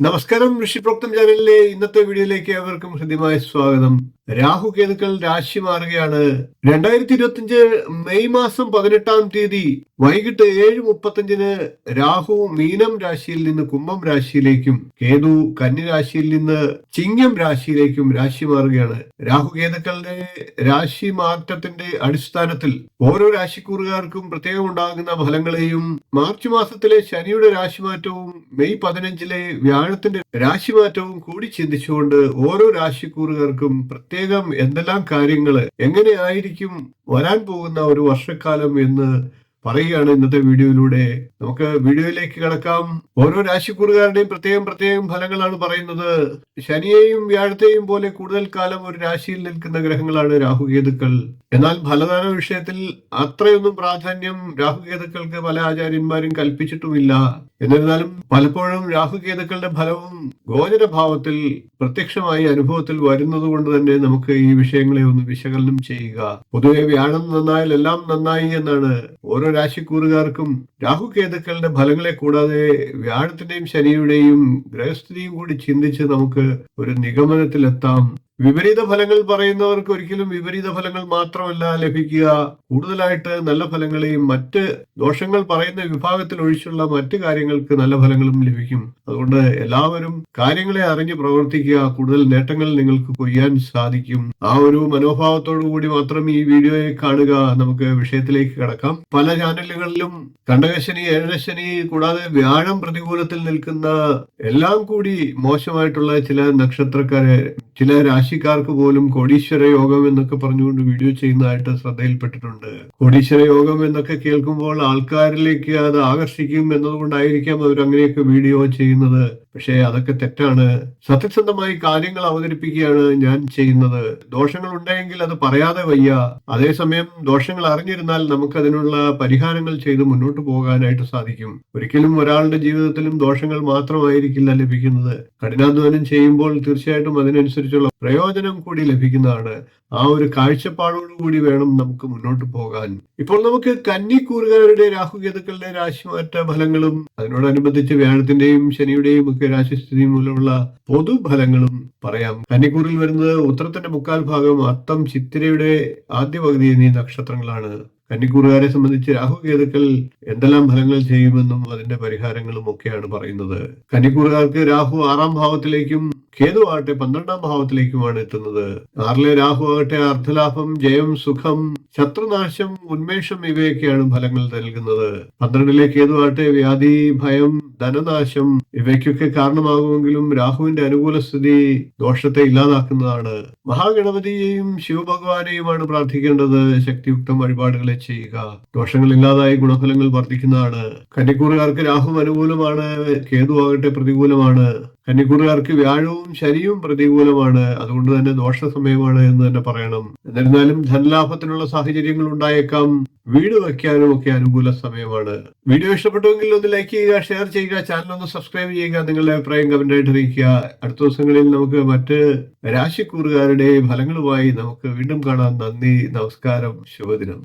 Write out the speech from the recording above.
നമസ്കാരം ഋഷിപ്രോക്തം ചാനലിലെ ഇന്നത്തെ വീഡിയോയിലേക്ക് ഏവർക്കും ഹൃദ്യമായ സ്വാഗതം. രാഹു കേതുക്കൾ രാശി മാറുകയാണ്. രണ്ടായിരത്തി ഇരുപത്തിയഞ്ച് മെയ് മാസം പതിനെട്ടാം തീയതി വൈകിട്ട് ഏഴ് മുപ്പത്തഞ്ചിന് രാഹു മീനം രാശിയിൽ നിന്ന് കുംഭം രാശിയിലേക്കും കേതു കന്നി രാശിയിൽ നിന്ന് ചിങ്ങം രാശിയിലേക്കും രാശി മാറുകയാണ്. രാഹുകേതുക്കളുടെ രാശി മാറ്റത്തിന്റെ അടിസ്ഥാനത്തിൽ ഓരോ രാശിക്കൂറുകാർക്കും പ്രത്യേകം ഉണ്ടാകുന്ന ഫലങ്ങളെയും മാർച്ച് മാസത്തിലെ ശനിയുടെ രാശിമാറ്റവും മെയ് പതിനഞ്ചിലെ വ്യാഴത്തിന്റെ രാശിമാറ്റവും കൂടി ചിന്തിച്ചുകൊണ്ട് ഓരോ രാശിക്കൂറുകാർക്കും പ്രത്യേകം എന്തെല്ലാം കാര്യങ്ങൾ എങ്ങനെയായിരിക്കും വരാൻ പോകുന്ന ഒരു വർഷക്കാലം എന്ന് പറയുകയാണ് ഇന്നത്തെ വീഡിയോയിലൂടെ. നമുക്ക് വീഡിയോയിലേക്ക് കിടക്കാം. ഓരോ രാശിക്കൂറുകാരുടെയും പ്രത്യേകം പ്രത്യേകം ഫലങ്ങളാണ് പറയുന്നത്. ശനിയെയും വ്യാഴത്തെയും പോലെ കൂടുതൽ കാലം ഒരു രാശിയിൽ നിൽക്കുന്ന ഗ്രഹങ്ങളാണ് രാഹുകേതുക്കൾ. എന്നാൽ ഫലദാന വിഷയത്തിൽ അത്രയൊന്നും പ്രാധാന്യം രാഹുകേതുക്കൾക്ക് പല ആചാര്യന്മാരും കൽപ്പിച്ചിട്ടുമില്ല. എന്നിരുന്നാലും പലപ്പോഴും രാഹുകേതുക്കളുടെ ഫലവും ഗോചരഭാവത്തിൽ പ്രത്യക്ഷമായി അനുഭവത്തിൽ വരുന്നത് കൊണ്ട് തന്നെ നമുക്ക് ഈ വിഷയങ്ങളെ ഒന്ന് വിശകലനം ചെയ്യുക. പൊതുവെ വ്യാഴം നന്നായാൽ എല്ലാം നന്നായി എന്നാണ് ഓരോ രാശിക്കൂറുകാർക്കും രാഹുകേതുക്കളുടെ ഫലങ്ങളെ കൂടാതെ വ്യാഴത്തിന്റെയും ശനിയുടെയും ഗ്രഹസ്ഥിതിയും കൂടി ചിന്തിച്ച് നമുക്ക് ഒരു നിഗമനത്തിലെത്താം വിപരീത ഫലങ്ങൾ പറയുന്നവർക്ക് ഒരിക്കലും വിപരീത ഫലങ്ങൾ മാത്രമല്ല ലഭിക്കുക. കൂടുതലായിട്ട് നല്ല ഫലങ്ങളെയും മറ്റ് ദോഷങ്ങൾ പറയുന്ന വിഭാഗത്തിൽ ഒഴിച്ചുള്ള മറ്റ് കാര്യങ്ങൾക്ക് നല്ല ഫലങ്ങളും ലഭിക്കും. അതുകൊണ്ട് എല്ലാവരും കാര്യങ്ങളെ അറിഞ്ഞ് പ്രവർത്തിക്കുക. കൂടുതൽ നേട്ടങ്ങൾ നിങ്ങൾക്ക് കൊയ്യാൻ സാധിക്കും. ആ ഒരു മനോഭാവത്തോടു കൂടി മാത്രം ഈ വീഡിയോയെ കാണുക. നമുക്ക് വിഷയത്തിലേക്ക് കടക്കാം. പല ചാനലുകളിലും കണ്ടകശനി ഏഴരശനി കൂടാതെ വ്യാഴം പ്രതികൂലത്തിൽ നിൽക്കുന്ന എല്ലാം കൂടി മോശമായിട്ടുള്ള ചില നക്ഷത്രക്കാരെ ചില രാശിക്കാർക്ക് പോലും കോടീശ്വര യോഗം എന്നൊക്കെ പറഞ്ഞുകൊണ്ട് വീഡിയോ ചെയ്യുന്നതായിട്ട് ശ്രദ്ധയിൽപ്പെട്ടിട്ടുണ്ട്. കോടീശ്വര യോഗം എന്നൊക്കെ കേൾക്കുമ്പോൾ ആൾക്കാരിലേക്ക് അത് ആകർഷിക്കും എന്നതുകൊണ്ടായിരിക്കാം അവർ അങ്ങനെയൊക്കെ വീഡിയോ ചെയ്യുന്നത്. പക്ഷേ അതൊക്കെ തെറ്റാണ്. സത്യസന്ധമായി കാര്യങ്ങൾ അവതരിപ്പിക്കുകയാണ് ഞാൻ ചെയ്യുന്നത്. ദോഷങ്ങൾ ഉണ്ടെങ്കിൽ അത് പറയാതെ വയ്യ. അതേസമയം ദോഷങ്ങൾ അറിഞ്ഞിരുന്നാൽ നമുക്ക് അതിനുള്ള പരിഹാരങ്ങൾ ചെയ്ത് മുന്നോട്ട് പോകാനായിട്ട് സാധിക്കും. ഒരിക്കലും ഒരാളുടെ ജീവിതത്തിലും ദോഷങ്ങൾ മാത്രമായിരിക്കില്ല ലഭിക്കുന്നത്. കഠിനാധ്വാനം ചെയ്യുമ്പോൾ തീർച്ചയായിട്ടും അതിനനുസരിച്ചുള്ള പ്രയോജനം കൂടി ലഭിക്കുന്നതാണ്. ആ ഒരു കാഴ്ചപ്പാടോടുകൂടി വേണം നമുക്ക് മുന്നോട്ട് പോകാൻ. ഇപ്പോൾ നമുക്ക് കന്നിക്കൂറുകാരുടെ രാഹുകേതുക്കളുടെ രാശിമാറ്റ ഫലങ്ങളും അതിനോടനുബന്ധിച്ച് വ്യാഴത്തിന്റെയും ശനിയുടെയും ഒക്കെ രാശിസ്ഥിതി മൂലമുള്ള പൊതുഫലങ്ങളും പറയാം. കന്നിക്കൂറിൽ വരുന്നത് ഉത്തരത്തിന്റെ മുക്കാൽ ഭാഗം അത്തം ചിത്തിരയുടെ ആദ്യ പകുതി എന്നീ നക്ഷത്രങ്ങളാണ്. കന്നിക്കൂറുകാരെ സംബന്ധിച്ച് രാഹു കേതുക്കൾ എന്തെല്ലാം ഫലങ്ങൾ ചെയ്യുമെന്നും അതിന്റെ പരിഹാരങ്ങളും ഒക്കെയാണ് പറയുന്നത്. കന്നിക്കൂറുകാർക്ക് രാഹു ആറാം ഭാവത്തിലേക്കും കേതു ആകട്ടെ പന്ത്രണ്ടാം ഭാവത്തിലേക്കുമാണ് എത്തുന്നത്. ആറിലെ രാഹു ആകട്ടെ അർദ്ധലാഭം ജയം സുഖം ശത്രുനാശം ഉന്മേഷം ഇവയൊക്കെയാണ് ഫലങ്ങൾ നൽകുന്നത്. പന്ത്രണ്ടിലെ കേതു ആകട്ടെ വ്യാധി ഭയം ധനനാശം ഇവയ്ക്കൊക്കെ കാരണമാകുമെങ്കിലും രാഹുവിന്റെ അനുകൂല സ്ഥിതി ദോഷത്തെ ഇല്ലാതാക്കുന്നതാണ്. മഹാഗണപതിയെയും ശിവഭഗവാനെയുമാണ് പ്രാർത്ഥിക്കേണ്ടത്. ശക്തിയുക്തം വഴിപാടുകളെ ചെയ്യുക. ദോഷങ്ങൾ ഇല്ലാതായി ഗുണഫലങ്ങൾ വർദ്ധിക്കുന്നതാണ്. കന്നിക്കൂറുകാർക്ക് രാഹു അനുകൂലമാണ് കേതു ആകട്ടെ പ്രതികൂലമാണ്. കന്നിക്കൂറുകാർക്ക് വ്യാഴവും ശനിയും പ്രതികൂലമാണ്. അതുകൊണ്ട് തന്നെ ദോഷ സമയമാണ് എന്ന് തന്നെ പറയണം. എന്നിരുന്നാലും ധനലാഭത്തിനുള്ള സാഹചര്യങ്ങൾ ഉണ്ടായേക്കാം. വീട് വയ്ക്കാനും ഒക്കെ അനുകൂല സമയമാണ്. വീഡിയോ ഇഷ്ടപ്പെട്ടുവെങ്കിൽ ഒന്ന് ലൈക്ക് ചെയ്യുക ഷെയർ ചെയ്യുക ചാനൽ ഒന്ന് സബ്സ്ക്രൈബ് ചെയ്യുക നിങ്ങളുടെ അഭിപ്രായം കമന്റ് ആയിട്ട് അറിയിക്കുക. അടുത്ത ദിവസങ്ങളിൽ നമുക്ക് മറ്റ് രാശിക്കൂറുകാരുടെ ഫലങ്ങളുമായി നമുക്ക് വീണ്ടും കാണാം. നന്ദി നമസ്കാരം ശുഭദിനം.